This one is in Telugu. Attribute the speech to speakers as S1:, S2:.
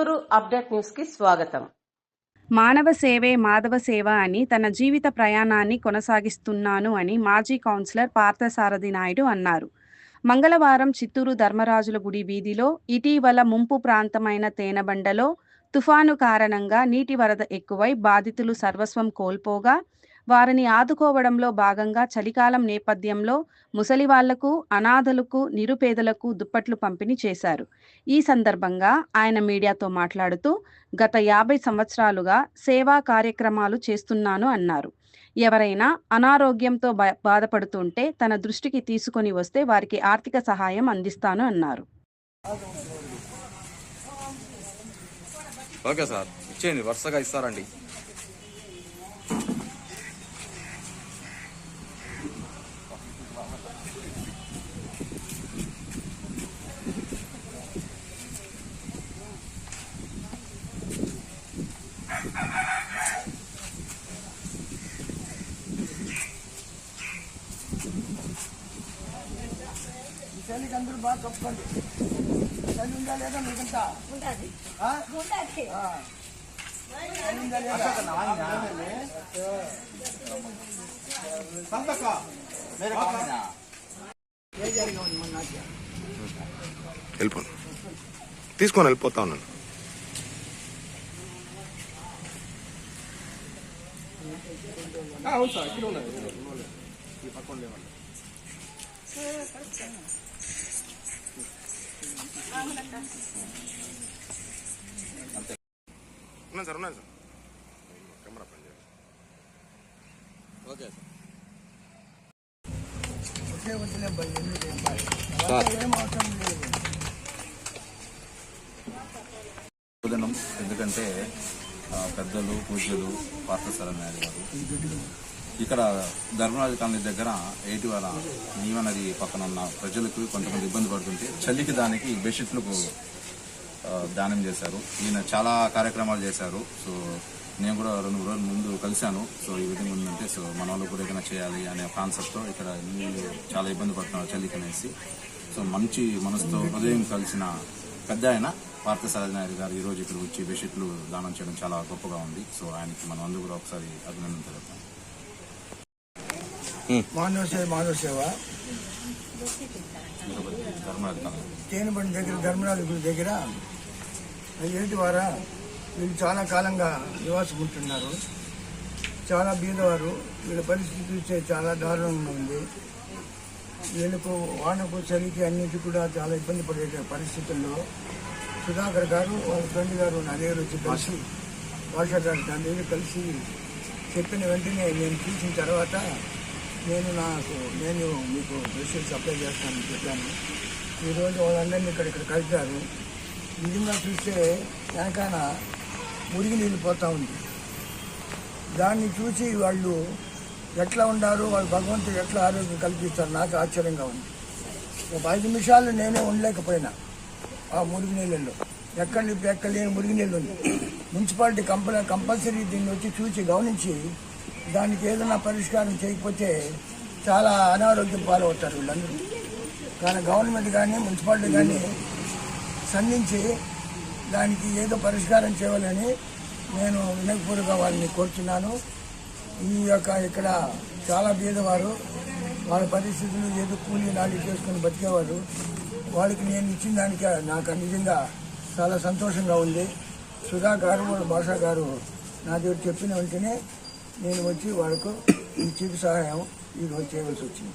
S1: చిత్తూరు అప్డేట్ న్యూస్కి స్వాగతం.
S2: మానవ సేవే మాధవ సేవ అని తన జీవిత ప్రయాణాన్ని కొనసాగిస్తున్నాను అని మాజీ కౌన్సిలర్ పార్థసారథి నాయుడు అన్నారు. మంగళవారం చిత్తూరు ధర్మరాజుల గుడి వీధిలో ఇటీవల ముంపు ప్రాంతమైన తేనబండలో తుఫాను కారణంగా నీటి వరద ఎక్కువై బాధితులు సర్వస్వం కోల్పోగా వారిని ఆదుకోవడంలో భాగంగా చలికాలం నేపథ్యంలో ముసలివాళ్ళకు అనాథలకు నిరుపేదలకు దుప్పట్లు పంపిణీ చేశారు. ఈ సందర్భంగా ఆయన మీడియాతో మాట్లాడుతూ గత యాభై సంవత్సరాలుగా సేవా కార్యక్రమాలు చేస్తున్నాను అన్నారు. ఎవరైనా అనారోగ్యంతో బా- బాధపడుతుంటే తన దృష్టికి తీసుకొని వస్తే వారికి ఆర్థిక సహాయం అందిస్తాను అన్నారు.
S3: Okay sir. ఇచ్చేయండి వరుసగా ఇస్తారండి.
S4: చలికి అందరూ బాగా కప్పుకోండి చలి ఉందా లేదా మీకంతా ఆ? ఆ. చలి ఉందా లేదా? బేజారుగా ఉంది మన నాట్యం.
S5: వెళ్ళిపోను తీసుకొని వెళ్ళిపోతా ఉన్నాను సార్ ఉన్నాను సార్ కెమెరా పని చేయాలి
S3: ఓకే సార్ ఎందుకంటే పెద్దలు పూజలు పార్థసాల నాయుడు గారు ఇక్కడ ధర్మరాజు కాలనీ దగ్గర ఏటివాల నీవ నది పక్కన ఉన్న ప్రజలకు కొంతమంది ఇబ్బంది పడుతుంటే చలికి దానికి బెడ్షీట్లకు దానం చేశారు. ఈయన చాలా కార్యక్రమాలు చేశారు. సో నేను కూడా రెండు రోజుల ముందు కలిశాను. సో ఈ విధంగా ఉందంటే సో మన వాళ్ళు కూడా ఏదైనా చేయాలి అనే కాన్సెప్ట్తో ఇక్కడ నీళ్ళు చాలా ఇబ్బంది పడుతున్నారు చలికి అనేసి. సో మంచి మనసుతో హృదయం కలిసిన పెద్ద ఆయన పార్థసారథి నాయుడు గారు ఈ రోజు ఇక్కడ వచ్చి బెడ్షీట్లు దానం చేయడం చాలా గొప్పగా ఉంది. సో ఆయనకి మనం అందరూ కూడా ఒకసారి అభినందన తెలుపుతాం.
S4: మానవ సేవ మానవ సేవ తేనెపండి దగ్గర ధర్మరాజు గుడి దగ్గర ఏంటి వారా వీళ్ళు చాలా కాలంగా నివాసం ఉంటున్నారు చాలా బీదవారు వీళ్ళ పరిస్థితి చూస్తే చాలా దారుణంగా ఉంది. వీళ్ళకు వానకు చలికి అన్నిటి కూడా చాలా ఇబ్బంది పడే పరిస్థితుల్లో సుధాకర్ గారు వాళ్ళ ఫ్రెండ్ గారు నా దగ్గర వచ్చి కలిసి భాష గారు దాని కలిసి చెప్పిన వెంటనే నేను చూసిన తర్వాత నేను నాకు నేను మీకు మెసేజ్ సప్లై చేస్తానని చెప్పాను. ఈరోజు వాళ్ళందరినీ ఇక్కడ ఇక్కడ కలిపారు. నిజంగా చూస్తే వెనకాల మురిగి నీళ్ళు పోతూ ఉంది. దాన్ని చూసి వాళ్ళు ఎట్లా ఉండారు వాళ్ళు భగవంతుడు ఎట్లా ఆరోగ్యం కల్పిస్తారు నాకు ఆశ్చర్యంగా ఉంది. ఒక ఐదు నిమిషాలు నేనే ఉండలేకపోయినా ఆ మురిగి నీళ్ళల్లో. ఎక్కడ ఎక్కడ లేని మురిగి నీళ్ళు ఉంది. మున్సిపాలిటీ కంపల్ కంపల్సరీ దీన్ని వచ్చి చూసి గమనించి దానికి ఏదైనా పరిష్కారం చేయకపోతే చాలా అనారోగ్యం పాలవుతారు వీళ్ళందరూ. కానీ గవర్నమెంట్ కానీ మున్సిపాలిటీ కానీ సంధించి దానికి ఏదో పరిష్కారం చేయాలని నేను వినయపూర్వక వారిని కోరుతున్నాను ఈ యొక్క ఇక్కడ చాలా బీదవారు వాళ్ళ పరిస్థితులు ఏదో కూలీ నాలి చేసుకుని బతికేవారు. వాళ్ళకి నేను ఇచ్చిన దానికి నాకు నిజంగా చాలా సంతోషంగా ఉంది. సుధా గారు వాళ్ళ భాష గారు నా దగ్గర చెప్పిన వెంటనే నేను వచ్చి వాళ్ళకు ఈ చిరు సహాయం ఈరోజు చేయవలసి వచ్చింది.